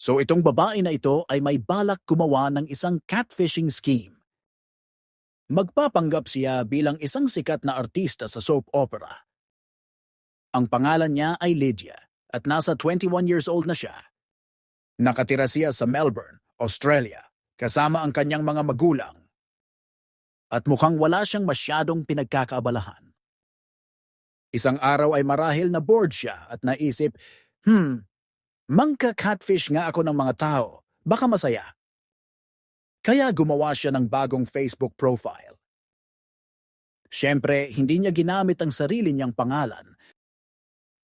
So itong babae na ito ay may balak gumawa ng isang catfishing scheme. Magpapanggap siya bilang isang sikat na artista sa soap opera. Ang pangalan niya ay Lydia at nasa 21 years old na siya. Nakatira siya sa Melbourne, Australia, kasama ang kanyang mga magulang. At mukhang wala siyang masyadong pinagkakaabalahan. Isang araw ay marahil na bored siya at naisip, hmm, mangka-catfish nga ako ng mga tao, baka masaya. Kaya gumawa siya ng bagong Facebook profile. Siyempre, hindi niya ginamit ang sarili niyang pangalan.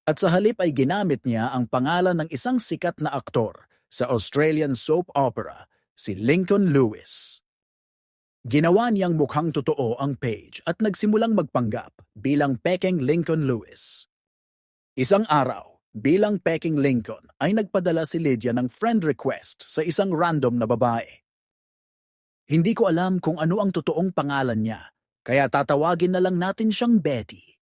At sa halip ay ginamit niya ang pangalan ng isang sikat na aktor sa Australian soap opera, si Lincoln Lewis. Ginawa niyang mukhang totoo ang page at nagsimulang magpanggap bilang Peking Lincoln Lewis. Isang araw, bilang Peking Lincoln ay nagpadala si Lydia ng friend request sa isang random na babae. Hindi ko alam kung ano ang totoong pangalan niya, kaya tatawagin na lang natin siyang Betty.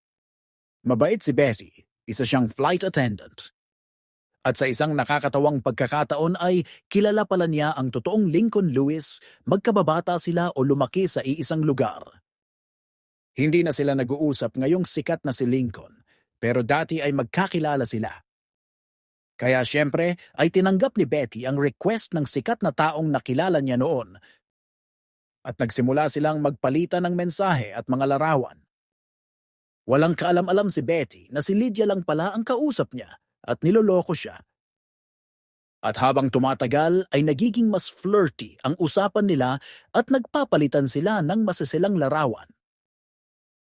Mabait si Betty, isa siyang flight attendant. At sa isang nakakatawang pagkakataon ay kilala pala niya ang totoong Lincoln Lewis, magkababata sila o lumaki sa iisang lugar. Hindi na sila nag-uusap ngayong sikat na si Lincoln, pero dati ay magkakilala sila. Kaya siyempre ay tinanggap ni Betty ang request ng sikat na taong nakilala niya noon at nagsimula silang magpalitan ng mensahe at mga larawan. Walang kaalam-alam si Betty na si Lydia lang pala ang kausap niya at niloloko siya. At habang tumatagal ay nagiging mas flirty ang usapan nila at nagpapalitan sila ng masasilang larawan.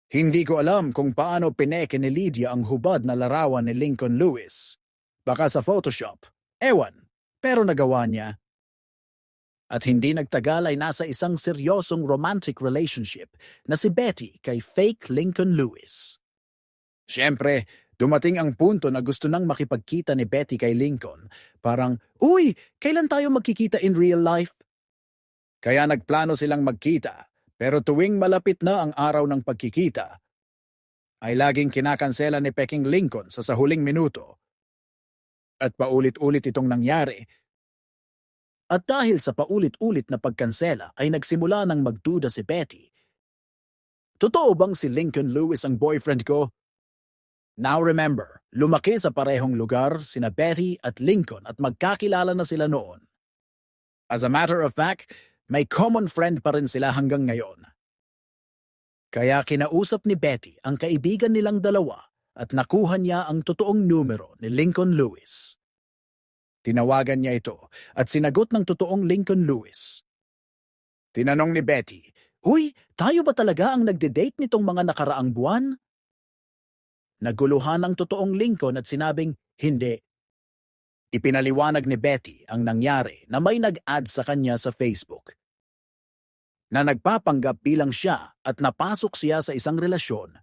Hindi ko alam kung paano pineke ni Lydia ang hubad na larawan ni Lincoln Lewis. Baka sa Photoshop. Ewan, pero nagawa niya. At hindi nagtagal ay nasa isang seryosong romantic relationship na si Betty kay fake Lincoln Lewis. Siyempre, dumating ang punto na gusto nang makipagkita ni Betty kay Lincoln. Parang, Uy, kailan tayo magkikita in real life? Kaya nagplano silang magkita, pero tuwing malapit na ang araw ng pagkikita, ay laging kinakansela ni Peking Lincoln sa sa huling minuto. At paulit-ulit itong nangyari at dahil sa paulit-ulit na pagkansela ay nagsimula ng magduda si Betty. Totoo bang si Lincoln Lewis ang boyfriend ko? Now remember, lumaki sa parehong lugar sina Betty at Lincoln at magkakilala na sila noon. As a matter of fact, may common friend pa rin sila hanggang ngayon. Kaya kinausap ni Betty ang kaibigan nilang dalawa at nakuha niya ang totoong numero ni Lincoln Lewis. Tinawagan niya ito at sinagot ng totoong Lincoln Lewis. Tinanong ni Betty, Uy, tayo ba talaga ang nagde-date nitong mga nakaraang buwan? Naguluhan ang totoong Lincoln at sinabing, hindi. Ipinaliwanag ni Betty ang nangyari na may nag-add sa kanya sa Facebook. Na nagpapanggap bilang siya at napasok siya sa isang relasyon.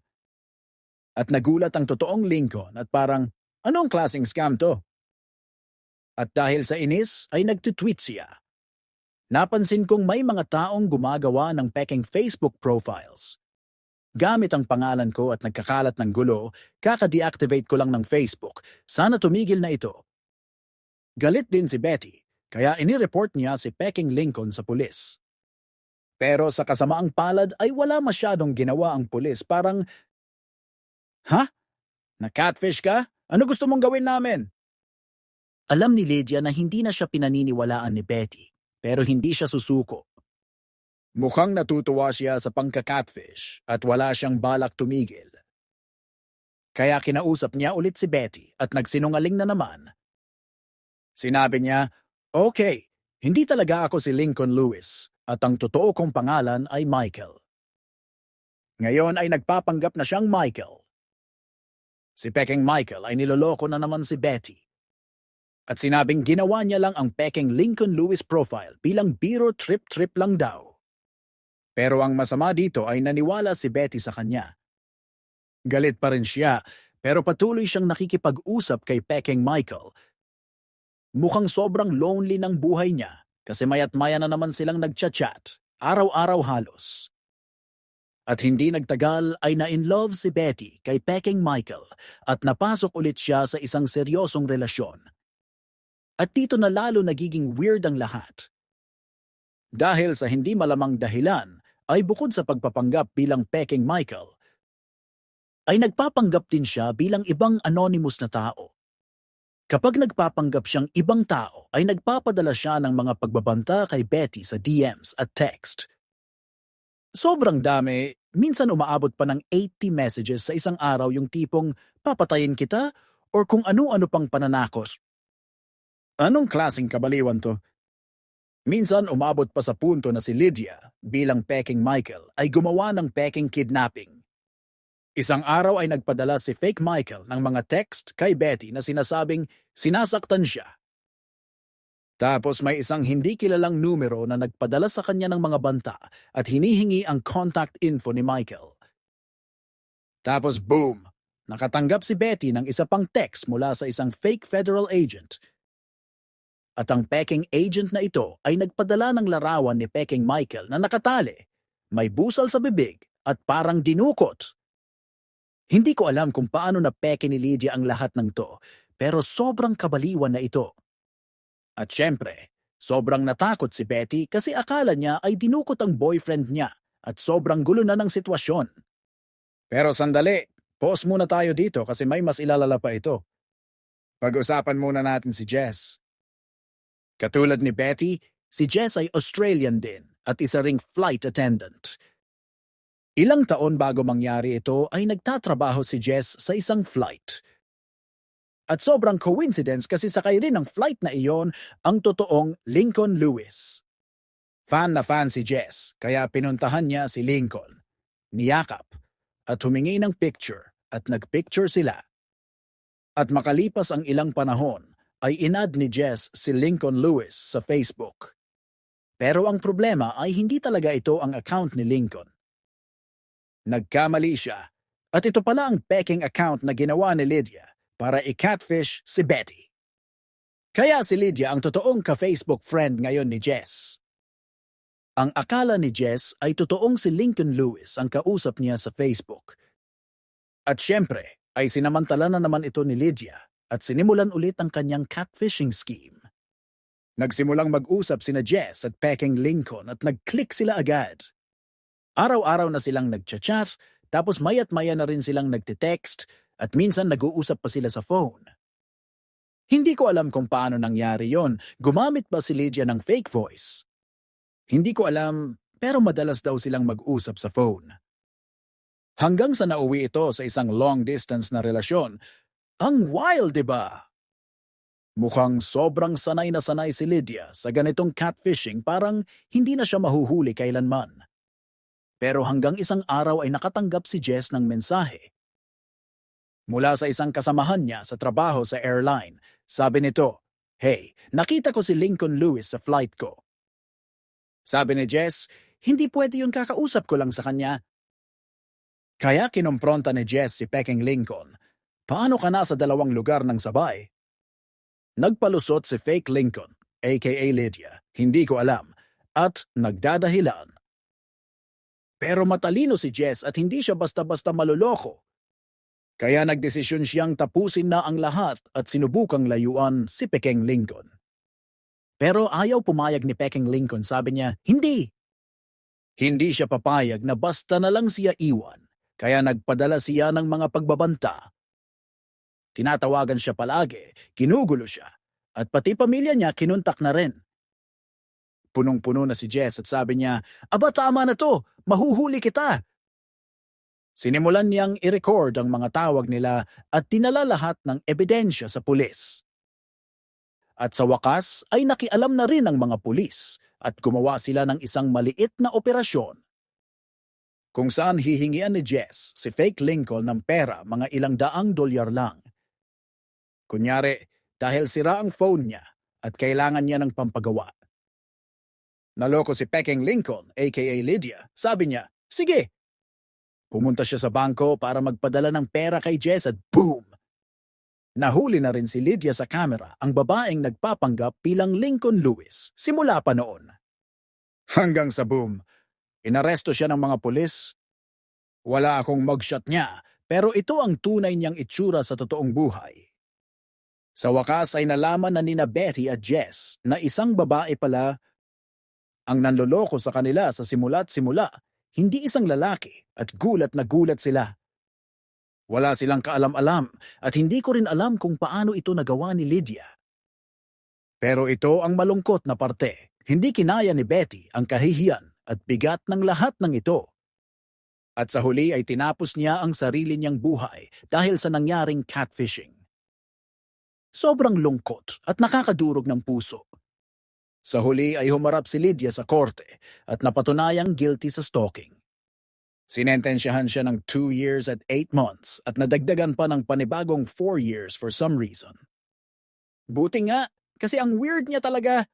At nagulat ang totoong Lincoln at parang, anong klaseng scam to? At dahil sa inis ay nagtutweet siya. Napansin kong may mga taong gumagawa ng peking Facebook profiles. Gamit ang pangalan ko at nagkakalat ng gulo, kaka-deactivate ko lang ng Facebook. Sana tumigil na ito. Galit din si Betty, kaya inireport niya si Peking Lincoln sa pulis. Pero sa kasamaang palad ay wala masyadong ginawa ang pulis parang, Ha? Na-catfish ka? Ano gusto mong gawin namin? Alam ni Lydia na hindi na siya pinaniniwalaan ni Betty, pero hindi siya susuko. Mukhang natutuwa siya sa pangka-catfish at wala siyang balak tumigil. Kaya kinausap niya ulit si Betty at nagsinungaling na naman. Sinabi niya, Okay, hindi talaga ako si Lincoln Lewis at ang totoo kong pangalan ay Michael. Ngayon ay nagpapanggap na siyang Michael. Si Peking Michael ay niloloko na naman si Betty at sinabing ginawa niya lang ang peking Lincoln Lewis profile bilang biro trip-trip lang daw. Pero ang masama dito ay naniwala si Betty sa kanya. Galit pa rin siya, pero patuloy siyang nakikipag-usap kay Peking Michael. Mukhang sobrang lonely ng buhay niya kasi mayat maya na naman silang nagchat-chat, araw-araw halos. At hindi nagtagal ay na-in-love si Betty kay Peking Michael at napasok ulit siya sa isang seryosong relasyon. At dito na lalo nagiging weird ang lahat. Dahil sa hindi malamang dahilan, ay bukod sa pagpapanggap bilang Peking Michael, ay nagpapanggap din siya bilang ibang anonymous na tao. Kapag nagpapanggap siyang ibang tao, ay nagpapadala siya ng mga pagbabanta kay Betty sa DMs at text. Sobrang dami, minsan umaabot pa ng 80 messages sa isang araw yung tipong papatayin kita or kung ano-ano pang pananakos. Anong klaseng kabaliwan to? Minsan umabot pa sa punto na si Lydia bilang Peking Michael ay gumawa ng Peking kidnapping. Isang araw ay nagpadala si fake Michael ng mga text kay Betty na sinasabing sinasaktan siya. Tapos may isang hindi kilalang numero na nagpadala sa kanya ng mga banta at hinihingi ang contact info ni Michael. Tapos boom! Nakatanggap si Betty ng isa pang text mula sa isang fake federal agent. At ang Peking agent na ito ay nagpadala ng larawan ni Peking Michael na nakatali, may busal sa bibig at parang dinukot. Hindi ko alam kung paano na peke ni Lydia ang lahat ng to, pero sobrang kabaliwan na ito. At syempre, sobrang natakot si Betty kasi akala niya ay dinukot ang boyfriend niya at sobrang gulo na ng sitwasyon. Pero sandali, pause muna tayo dito kasi may mas ilalala pa ito. Pag-usapan muna natin si Jess. Katulad ni Betty, si Jess ay Australian din at isa ring flight attendant. Ilang taon bago mangyari ito ay nagtatrabaho si Jess sa isang flight. At sobrang coincidence kasi sakay rin ng flight na iyon ang totoong Lincoln Lewis. Fan na fan si Jess kaya pinuntahan niya si Lincoln. Niyakap at humingi ng picture at nagpicture sila. At makalipas ang ilang panahon ay inad ni Jess si Lincoln Lewis sa Facebook. Pero ang problema ay hindi talaga ito ang account ni Lincoln. Nagkamali siya. At ito pala ang peking account na ginawa ni Lydia para i-catfish si Betty. Kaya si Lydia ang totoong ka-Facebook friend ngayon ni Jess. Ang akala ni Jess ay totoong si Lincoln Lewis ang kausap niya sa Facebook. At syempre, ay sinamantala na naman ito ni Lydia at sinimulan ulit ang kanyang catfishing scheme. Nagsimulang mag-usap sina Jess at Peking Lincoln at nag-click sila agad. Araw-araw na silang nagchat-chat, tapos mayat maya na rin silang nagte-text at minsan nag-uusap pa sila sa phone. Hindi ko alam kung paano nangyari yon. Gumamit ba si Lydia ng fake voice? Hindi ko alam, pero madalas daw silang mag-usap sa phone. Hanggang sa nauwi ito sa isang long-distance na relasyon. Ang wild, di ba? Mukhang sobrang sanay na sanay si Lydia sa ganitong catfishing parang hindi na siya mahuhuli kailanman. Pero hanggang isang araw ay nakatanggap si Jess ng mensahe. Mula sa isang kasamahan niya sa trabaho sa airline, sabi nito, Hey, nakita ko si Lincoln Lewis sa flight ko. Sabi ni Jess, hindi pwede yung kakausap ko lang sa kanya. Kaya kinumpronta ni Jess si Peking Lincoln. Paano ka nasa dalawang lugar ng sabay? Nagpalusot si fake Lincoln, aka Lydia, hindi ko alam, at nagdadahilan. Pero matalino si Jess at hindi siya basta-basta maluloko. Kaya nagdesisyon siyang tapusin na ang lahat at sinubukang layuan si Peking Lincoln. Pero ayaw pumayag ni Peking Lincoln, sabi niya, hindi. Hindi siya papayag na basta na lang siya iwan, kaya nagpadala siya ng mga pagbabanta. Tinatawagan siya palagi, kinugulo siya, at pati pamilya niya kinuntak na rin. Punong-puno na si Jess at sabi niya, Aba tama na to, mahuhuli kita. Sinimulan niyang i-record ang mga tawag nila at tinala lahat ng ebidensya sa pulis. At sa wakas ay nakialam na rin ang mga pulis at gumawa sila ng isang maliit na operasyon. Kung saan hihingian ni Jess si fake Lincoln ng pera mga ilang daang dolyar lang. Kunyari, dahil sira ang phone niya at kailangan niya ng pampagawa. Naloko si Peking Lincoln, aka Lydia. Sabi niya, sige. Pumunta siya sa bangko para magpadala ng pera kay Jess at boom! Nahuli na rin si Lydia sa camera ang babaeng nagpapanggap bilang Lincoln Lewis simula pa noon. Hanggang sa boom, inaresto siya ng mga pulis. Wala akong mugshot niya pero ito ang tunay niyang itsura sa totoong buhay. Sa wakas ay nalaman na nina Betty at Jess na isang babae pala ang nanloloko sa kanila sa simula't simula, hindi isang lalaki at gulat na gulat sila. Wala silang kaalam-alam at hindi ko rin alam kung paano ito nagawa ni Lydia. Pero ito ang malungkot na parte. Hindi kinaya ni Betty ang kahihiyan at bigat ng lahat ng ito. At sa huli ay tinapos niya ang sarili niyang buhay dahil sa nangyaring catfishing. Sobrang lungkot at nakakadurog ng puso. Sa huli ay humarap si Lydia sa korte at napatunayang guilty sa stalking. Sinentensyahan siya ng 2 years at 8 months at nadagdagan pa ng panibagong 4 years for some reason. Buti nga, kasi ang weird niya talaga.